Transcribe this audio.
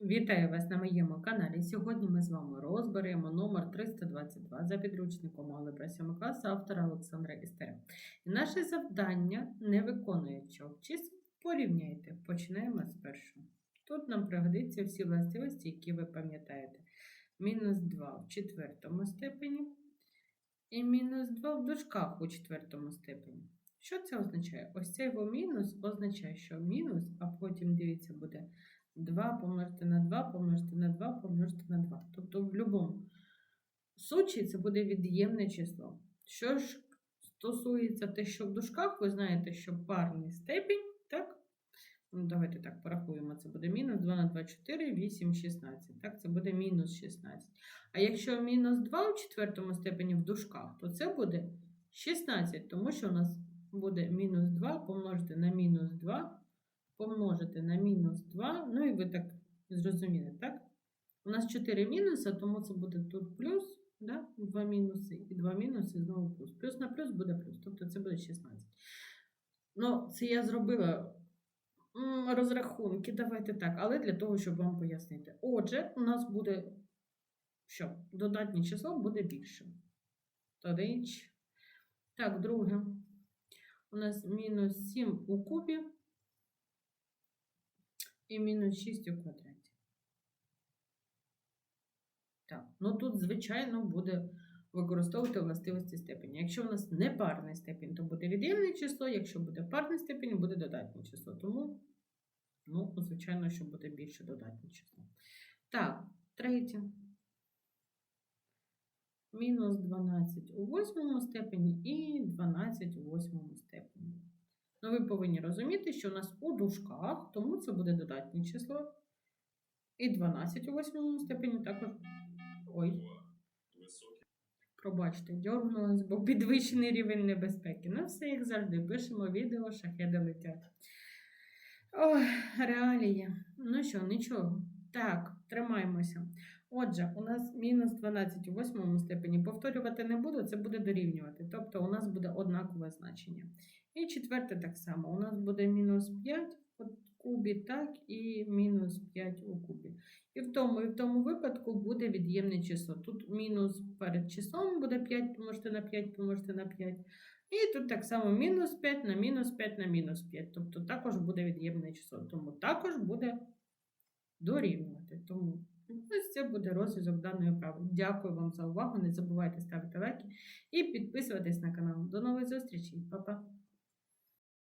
Вітаю вас на моєму каналі. Сьогодні ми з вами розберемо номер 322 за підручником Алgebra 7 класу автора Олександра Істера. І наше завдання не виконуючого чисел порівняйте. Починаємо з першого. Тут нам пригодиться всі властивості, які ви пам'ятаєте. Мінус 2 в четвертому степені і мінус 2 в дужках у четвертому степені. Що це означає? Ось цей мінус означає, що мінус, а потім дивіться, буде 2 помножити на 2, помножити на 2, помножити на 2. Тобто в будь-якому случаї це буде від'ємне число. Що ж стосується те, що в дужках, ви знаєте, що парний степінь, так? Ну, давайте так порахуємо. Це буде мінус 2 на 2, 4, 8, 16. Так, це буде мінус 16. А якщо мінус 2 у четвертому степені в дужках, то це буде 16, тому що у нас буде мінус 2 помножити на мінус 2 помножити на мінус 2. Ну і ви так зрозуміли, так? У нас 4 мінуси, тому це буде тут плюс, да? 2 мінуси, і 2 мінуси знову плюс. Плюс на плюс буде плюс, тобто це буде 16. Ну, це я зробила розрахунки, давайте так, але для того, щоб вам пояснити. Отже, у нас буде що? Додатнє число буде. Тодич. Так, друге. У нас мінус 7 у кубі і мінус 6 у квадраті. Так, ну тут, звичайно, буде використовувати властивості степені. Якщо у нас не парний степінь, то буде від'ємне число, якщо буде парний степінь, буде додатнє число. Тому, ну, звичайно, що буде більше додатнє число. Так, третє. Мінус 12 у восьмому степені і 12 у восьмому степені. Ну, ви повинні розуміти, що у нас у дужках, тому це буде додатнє число. І 12 у восьмому степені також. Ой, пробачте, дьорнулась, бо підвищений рівень небезпеки. Ну, все, як завжди, пишемо відео, шахеди летять. Ой, реалії. Ну що, нічого. Так, тримаємося. Отже, у нас мінус 12 у восьмому степені. Повторювати не буду, це буде дорівнювати. Тобто у нас буде однакове значення. І четверте так само. У нас буде мінус 5 у кубі, так, і мінус 5 у кубі. І в тому, і в тому випадку буде від'ємне число. Тут мінус перед числом буде 5 помножити на 5 помножити на 5. І тут так само мінус 5 на мінус 5 на мінус 5. Тобто також буде від'ємне число. Тому також буде дорівнювати. Тому ось це буде розв'язок даної вправи. Дякую вам за увагу. Не забувайте ставити лайки і підписуватись на канал. До нових зустрічей, Па-па!